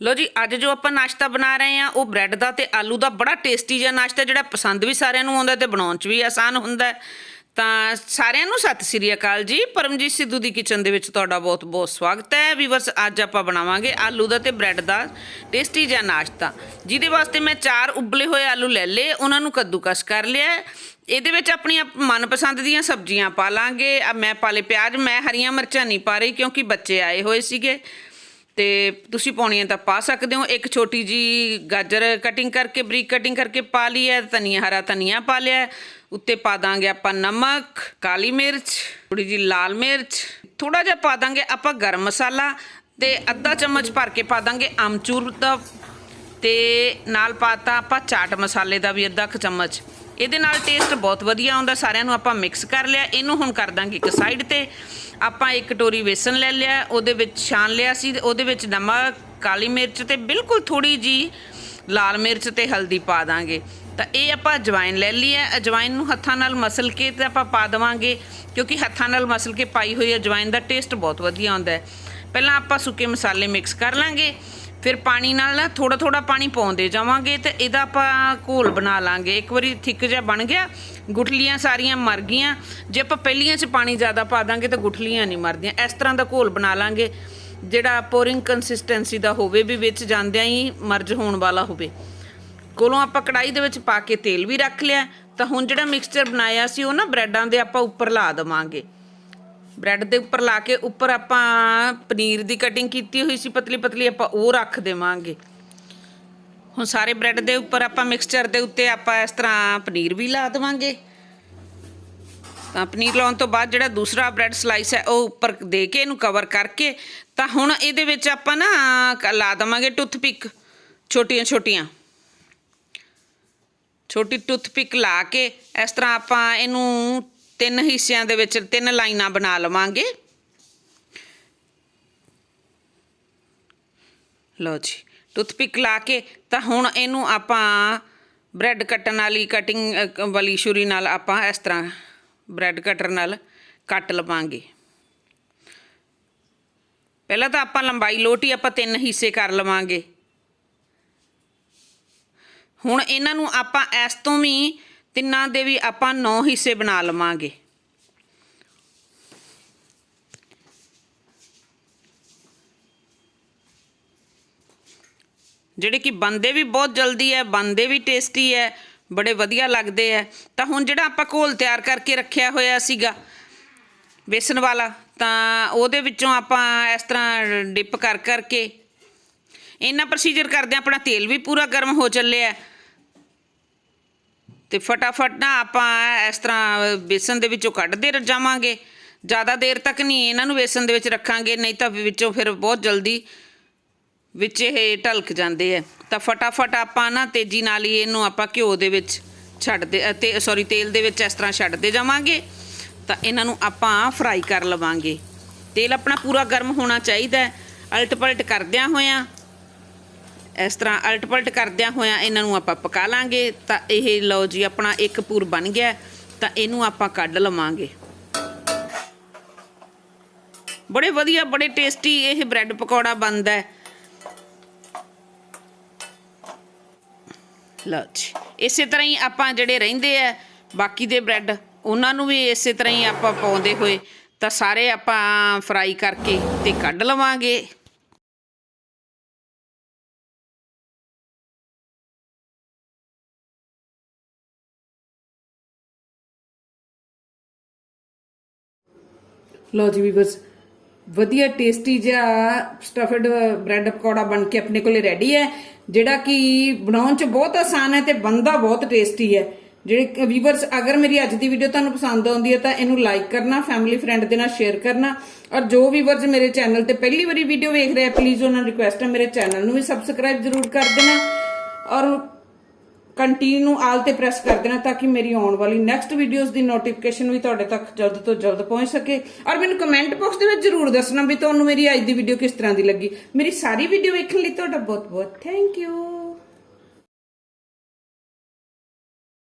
ਲੋ ਜੀ, ਅੱਜ ਜੋ ਆਪਾਂ ਨਾਸ਼ਤਾ ਬਣਾ ਰਹੇ ਆ ਉਹ ਬ੍ਰੈਡ ਦਾ ਤੇ ਆਲੂ ਦਾ ਬੜਾ ਟੇਸਟੀ ਜਿਹਾ ਨਾਸ਼ਤਾ ਜਿਹੜਾ ਪਸੰਦ ਵੀ ਸਾਰਿਆਂ ਨੂੰ ਆਉਂਦਾ ਤੇ ਬਣਾਉਣ 'ਚ ਵੀ ਆਸਾਨ ਹੁੰਦਾ ਤਾਂ ਸਾਰਿਆਂ ਨੂੰ ਸਤਿ ਸ੍ਰੀ ਅਕਾਲ ਜੀ। ਪਰਮਜੀਤ ਸਿੱਧੂ ਦੀ ਕਿਚਨ ਦੇ ਵਿੱਚ ਤੁਹਾਡਾ ਬਹੁਤ-ਬਹੁਤ ਸਵਾਗਤ ਹੈ। ਵੀਵਰਸ, ਅੱਜ ਆਪਾਂ ਬਣਾਵਾਂਗੇ ਆਲੂ ਦਾ ਤੇ ਬ੍ਰੈਡ ਦਾ ਟੇਸਟੀ ਜਿਹਾ ਨਾਸ਼ਤਾ। ਜਿਹਦੇ ਵਾਸਤੇ ਮੈਂ ਚਾਰ ਉਬਲੇ ਹੋਏ ਆਲੂ ਲੈ ਲਏ, ਉਹਨਾਂ ਨੂੰ ਕੱਦੂਕਸ ਕਰ ਲਿਆ ਇਹਦੇ ਵਿੱਚ ਆਪਣੀਆਂ ਮਨਪਸੰਦ ਦੀਆਂ ਸਬਜ਼ੀਆਂ ਪਾ ਲਾਂਗੇ। ਮੈਂ ਪਾ ਲਏ ਪਿਆਜ਼, ਮੈਂ ਹਰੀਆਂ ਮਿਰਚਾਂ ਨਹੀਂ ਪਾ ਰਹੀ ਕਿਉਂਕਿ ਬੱਚੇ ਆਏ ਹੋਏ ਸੀਗੇ। ਤੇ ਤੁਸੀਂ ਪਾਉਣੀਆਂ ਤਾਂ ਪਾ ਸਕਦੇ ਹੋ। ਇੱਕ ਛੋਟੀ ਜੀ ਗਾਜਰ ਕਟਿੰਗ ਕਰਕੇ, ਬਰੀਕ ਕਟਿੰਗ ਕਰਕੇ ਪਾ ਲਈ ਹੈ, ਧਨੀਆ, ਹਰਾ ਧਨੀਆ ਪਾ ਲਿਆ ਉੱਤੇ ਪਾ ਦਾਂਗੇ ਆਪਾਂ ਨਮਕ, ਕਾਲੀ ਮਿਰਚ ਥੋੜੀ ਜੀ ਲਾਲ ਮਿਰਚ। ਥੋੜਾ ਜਿਹਾ ਪਾ ਦਾਂਗੇ ਆਪਾਂ ਗਰਮ ਮਸਾਲਾ ਤੇ ਅੱਧਾ ਚਮਚ ਭਰ ਕੇ ਪਾ ਦਾਂਗੇ ਆਮਚੂਰ ਦਾ ਤੇ ਨਾਲ ਪਾਤਾ ਆਪਾਂ ਚਾਟ ਮਸਾਲੇ ਦਾ ਵੀ ਅੱਧਾ ਕੁ ਚਮਚ। ਇਹਦੇ ਨਾਲ ਟੇਸਟ ਬਹੁਤ ਵਧੀਆ ਆਉਂਦਾ, ਸਾਰਿਆਂ ਨੂੰ ਆਪਾਂ ਮਿਕਸ ਕਰ ਲਿਆ। ਇਹਨੂੰ ਹੁਣ ਕਰ ਦਾਂਗੇ ਇੱਕ ਸਾਈਡ ਤੇ। ਆਪਾਂ ਇੱਕ ਕਟੋਰੀ ਵੇਸਣ ਲੈ ਲਿਆ, ਉਹਦੇ ਵਿੱਚ ਛਾਣ ਲਿਆ ਸੀ ਉਹਦੇ ਵਿੱਚ ਨਮਕ, ਕਾਲੀ ਮਿਰਚ ਤੇ ਬਿਲਕੁਲ ਥੋੜੀ ਜੀ ਲਾਲ ਮਿਰਚ ਤੇ ਹਲਦੀ ਪਾ ਦਾਂਗੇ। ਤਾਂ ਇਹ ਆਪਾਂ ਅਜਵਾਇਨ ਲੈ ਲਈ ਹੈ। ਅਜਵਾਇਨ ਨੂੰ ਹੱਥਾਂ ਨਾਲ ਮਸਲ ਕੇ ਤੇ ਆਪਾਂ ਪਾ ਦੇਵਾਂਗੇ, ਕਿਉਂਕਿ ਹੱਥਾਂ ਨਾਲ ਮਸਲ ਕੇ ਪਾਈ ਹੋਈ ਅਜਵਾਇਨ ਦਾ ਟੇਸਟ ਬਹੁਤ ਵਧੀਆ ਆਉਂਦਾ ਹੈ। ਪਹਿਲਾਂ ਆਪਾਂ ਸੁੱਕੇ ਮਸਾਲੇ ਮਿਕਸ ਕਰ ਲਾਂਗੇ। ਫਿਰ ਪਾਣੀ ਨਾਲ ਨਾ ਥੋੜਾ ਥੋੜਾ ਪਾਣੀ ਪਾਉਂਦੇ ਜਾਵਾਂਗੇ ਤੇ ਇਹਦਾ ਆਪਾਂ ਘੋਲ ਬਣਾ ਲਾਂਗੇ। ਇੱਕ ਵਾਰੀ ਥਿੱਕ ਜਿਹਾ ਬਣ ਗਿਆ, ਗੁਠਲੀਆਂ ਸਾਰੀਆਂ ਮਰ ਗਈਆਂ। ਜੇ ਆਪਾਂ ਪਹਿਲੀਆਂ 'ਚ ਪਾਣੀ ਜ਼ਿਆਦਾ ਪਾ ਦਾਂਗੇ ਤਾਂ ਗੁਠਲੀਆਂ ਨਹੀਂ ਮਰਦੀਆਂ। ਇਸ ਤਰ੍ਹਾਂ ਦਾ ਘੋਲ ਬਣਾ ਲਾਂਗੇ, ਜਿਹੜਾ ਪੋਰਿੰਗ ਕੰਸਿਸਟੈਂਸੀ ਦਾ ਹੋਵੇ ਵੀ ਵਿੱਚ ਜਾਂਦਿਆਂ ਹੀ ਮਰਜ ਹੋਣ ਵਾਲਾ ਹੋਵੇ। ਕੋਲੋਂ ਆਪਾਂ ਕੜਾਈ ਦੇ ਵਿੱਚ ਪਾ ਕੇ ਤੇਲ ਵੀ ਰੱਖ ਲਿਆ। ਤਾਂ ਹੁਣ ਜਿਹੜਾ ਮਿਕਸਚਰ ਬਣਾਇਆ ਸੀ ਉਹ ਨਾ ਬ੍ਰੈਡਾਂ ਦੇ ਆਪਾਂ ਉੱਪਰ ਲਾ ਦੇਵਾਂਗੇ। ਬ੍ਰੈਡ ਦੇ ਉੱਪਰ ਲਾ ਕੇ ਉੱਪਰ ਆਪਾਂ ਪਨੀਰ ਦੀ ਕਟਿੰਗ ਕੀਤੀ ਹੋਈ ਸੀ, ਪਤਲੀ ਪਤਲੀ ਆਪਾਂ ਉਹ ਰੱਖ ਦੇਵਾਂਗੇ। ਹੁਣ ਸਾਰੇ ਬ੍ਰੈਡ ਦੇ ਉੱਪਰ ਆਪਾਂ ਮਿਕਸਚਰ ਦੇ ਉੱਤੇ ਆਪਾਂ ਇਸ ਤਰ੍ਹਾਂ ਪਨੀਰ ਵੀ ਲਾ ਦੇਵਾਂਗੇ। ਤਾਂ ਪਨੀਰ ਲਾਉਣ ਤੋਂ ਬਾਅਦ ਜਿਹੜਾ ਦੂਸਰਾ ਬ੍ਰੈਡ ਸਲਾਈਸ ਹੈ, ਉਹ ਉੱਪਰ ਦੇ ਕੇ ਇਹਨੂੰ ਕਵਰ ਕਰਕੇ, ਤਾਂ ਹੁਣ ਇਹਦੇ ਵਿੱਚ ਆਪਾਂ ਨਾ ਲਾ ਦੇਵਾਂਗੇ ਟੁੱਥਪਿਕ ਛੋਟੀਆਂ ਛੋਟੀਆਂ। ਛੋਟੀ ਟੁੱਥਪਿਕ ਲਾ ਕੇ ਇਸ ਤਰ੍ਹਾਂ ਆਪਾਂ ਇਹਨੂੰ ਤਿੰਨ ਹਿੱਸਿਆਂ ਦੇ ਵਿੱਚ ਤਿੰਨ ਲਾਈਨਾਂ ਬਣਾ ਲਵਾਂਗੇ। ਲਓ ਜੀ, ਟੁੱਥਪਿਕ ਲਾ ਕੇ ਤਾਂ ਹੁਣ ਇਹਨੂੰ ਆਪਾਂ ਬ੍ਰੈਡ ਕੱਟਣ ਵਾਲੀ ਕਟਿੰਗ ਵਾਲੀ ਛੁਰੀ ਨਾਲ ਆਪਾਂ ਇਸ ਤਰ੍ਹਾਂ ਬ੍ਰੈਡ ਕਟਰ ਨਾਲ ਕੱਟ ਲਵਾਂਗੇ। ਪਹਿਲਾਂ ਤਾਂ ਆਪਾਂ ਲੰਬਾਈ ਲੋਟੀ ਆਪਾਂ ਤਿੰਨ ਹਿੱਸੇ ਕਰ ਲਵਾਂਗੇ। ਹੁਣ ਇਹਨਾਂ ਨੂੰ ਆਪਾਂ ਇਸ ਤੋਂ ਵੀ ਤਿੰਨਾਂ ਦੇ ਵੀ ਆਪਾਂ 9 ਹਿੱਸੇ ਬਣਾ ਲਵਾਂਗੇ। ਜਿਹੜੇ ਕਿ ਬੰਦੇ ਵੀ ਬਹੁਤ ਜਲਦੀ ਹੈ, ਬੰਦੇ ਵੀ ਟੇਸਟੀ ਹੈ, ਬੜੇ ਵਧੀਆ ਲੱਗਦੇ ਹੈ। ਤਾਂ ਹੁਣ ਜਿਹੜਾ ਆਪਾਂ ਘੋਲ ਤਿਆਰ ਕਰਕੇ ਰੱਖਿਆ ਹੋਇਆ ਸੀਗਾ ਬੇਸਨ ਵਾਲਾ, ਤਾਂ ਉਹਦੇ ਵਿੱਚੋਂ ਆਪਾਂ ਇਸ ਤਰ੍ਹਾਂ ਡਿਪ ਕਰ ਕਰਕੇ ਇਹਨਾਂ ਪ੍ਰੋਸੀਜਰ ਕਰਦੇ ਆਪਣਾ ਤੇਲ ਵੀ ਪੂਰਾ ਗਰਮ ਹੋ ਚੱਲਿਆ ਤੇ ਫਟਾਫਟ ਨਾ ਆਪਾਂ ਇਸ ਤਰ੍ਹਾਂ ਬੇਸਨ ਦੇ ਵਿੱਚੋਂ ਕੱਢਦੇ ਜਾਵਾਂਗੇ। ਜ਼ਿਆਦਾ ਦੇਰ ਤੱਕ ਨਹੀਂ ਇਹਨਾਂ ਨੂੰ ਬੇਸਨ ਦੇ ਵਿੱਚ ਰੱਖਾਂਗੇ, ਨਹੀਂ ਤਾਂ ਵਿੱਚੋਂ ਫਿਰ ਬਹੁਤ ਜਲਦੀ ਵਿੱਚ ਇਹ ਢਲਕ ਜਾਂਦੇ ਆ। ਤਾਂ ਫਟਾਫਟ ਆਪਾਂ ਨਾ ਤੇਜ਼ੀ ਨਾਲ ਹੀ ਇਹਨੂੰ ਆਪਾਂ ਘਿਓ ਦੇ ਵਿੱਚ ਛੱਡਦੇ ਤੇ ਸੌਰੀ ਤੇਲ ਦੇ ਵਿੱਚ ਇਸ ਤਰ੍ਹਾਂ ਛੱਡਦੇ ਜਾਵਾਂਗੇ। ਤਾਂ ਇਹਨਾਂ ਨੂੰ ਆਪਾਂ ਫਰਾਈ ਕਰ ਲਵਾਂਗੇ। ਤੇਲ ਆਪਣਾ ਪੂਰਾ ਗਰਮ ਹੋਣਾ ਚਾਹੀਦਾ ਹੈ। ਅਲਟ ਪਲਟ ਕਰਦਿਆਂ ਹੋਇਆਂ ਇਸ ਤਰ੍ਹਾਂ ਅਲਟ ਪਲਟ ਕਰਦਿਆਂ ਹੋਇਆਂ ਇਹਨਾਂ ਨੂੰ ਆਪਾਂ ਪਕਾ ਲਾਂਗੇ, ਤਾਂ ਇਹ ਲਓ ਜੀ ਆਪਣਾ ਇੱਕ ਪੂਰ ਬਣ ਗਿਆ, ਤਾਂ ਇਹਨੂੰ ਆਪਾਂ ਕੱਢ ਲਵਾਂਗੇ। ਬੜੇ ਵਧੀਆ, ਬੜੇ ਟੇਸਟੀ ਇਹ ਬ੍ਰੈਡ ਪਕੌੜਾ ਬਣਦਾ ਹੈ। ਲਓ ਜੀ, ਇਸੇ ਤਰ੍ਹਾਂ ਹੀ ਆਪਾਂ ਜਿਹੜੇ ਰਹਿੰਦੇ ਆ ਬਾਕੀ ਦੇ ਬ੍ਰੈਡ, ਉਹਨਾਂ ਨੂੰ ਵੀ ਇਸੇ ਤਰ੍ਹਾਂ ਹੀ ਆਪਾਂ ਪਾਉਂਦੇ ਹੋਏ, ਤਾਂ ਸਾਰੇ ਆਪਾਂ ਫਰਾਈ ਕਰਕੇ ਤੇ ਕੱਢ ਲਵਾਂਗੇ। ਲਓ ਜੀ ਵੀਵਰਸ ਵਧੀਆ ਟੇਸਟੀ ਜਿਹਾ ਸਟਫਡ ਬ੍ਰੈਡ ਪਕੌੜਾ ਬਣ ਕੇ ਆਪਣੇ ਕੋਲੇ ਰੈਡੀ ਹੈ, ਜਿਹੜਾ ਕਿ ਬਣਾਉਣ ਚ ਬਹੁਤ ਆਸਾਨ ਹੈ ਤੇ ਬਣਦਾ ਬਹੁਤ ਟੇਸਟੀ ਹੈ। ਜਿਹੜੇ ਵੀਵਰਸ ਅਗਰ ਮੇਰੀ ਅੱਜ ਦੀ ਵੀਡੀਓ ਤੁਹਾਨੂੰ ਪਸੰਦ ਆਉਂਦੀ ਹੈ ਤਾਂ ਇਹਨੂੰ ਲਾਈਕ ਕਰਨਾ ਫੈਮਿਲੀ ਫਰੈਂਡ ਦੇ ਨਾਲ ਸ਼ੇਅਰ ਕਰਨਾ ਔਰ ਜੋ ਵੀਵਰਸ ਮੇਰੇ ਚੈਨਲ ਤੇ ਪਹਿਲੀ ਵਾਰੀ ਵੀਡੀਓ ਵੇਖ ਰਹੇ ਆ ਪਲੀਜ਼ ਉਹਨਾਂ ਨੂੰ ਰਿਕੁਐਸਟ ਹੈ, ਮੇਰੇ ਚੈਨਲ ਨੂੰ ਵੀ ਸਬਸਕ੍ਰਾਈਬ ਜ਼ਰੂਰ ਕਰ ਦੇਣਾ ਔਰ ਕੰਟੀਨਿਊ ਆਲ ਤੇ ਪ੍ਰੈਸ ਕਰ ਦੇਣਾ ਤਾਂ ਕਿ ਮੇਰੀ ਆਉਣ ਵਾਲੀ ਨੈਕਸਟ ਵੀਡੀਓਜ਼ ਦੀ ਨੋਟੀਫਿਕੇਸ਼ਨ ਵੀ ਤੁਹਾਡੇ ਤੱਕ ਜਲਦ ਤੋਂ ਜਲਦ ਪਹੁੰਚ ਸਕੇ। ਔਰ ਮੈਨੂੰ ਕਮੈਂਟ ਬਾਕਸ ਦੇ ਵਿੱਚ ਜਰੂਰ ਦੱਸਣਾ ਵੀ ਤੁਹਾਨੂੰ ਮੇਰੀ ਅੱਜ ਦੀ ਵੀਡੀਓ ਕਿਸ ਤਰ੍ਹਾਂ ਦੀ ਲੱਗੀ। ਮੇਰੀ ਸਾਰੀ ਵੀਡੀਓ ਵੇਖਣ ਲਈ ਤੁਹਾਡਾ ਬਹੁਤ ਬਹੁਤ ਥੈਂਕ ਯੂ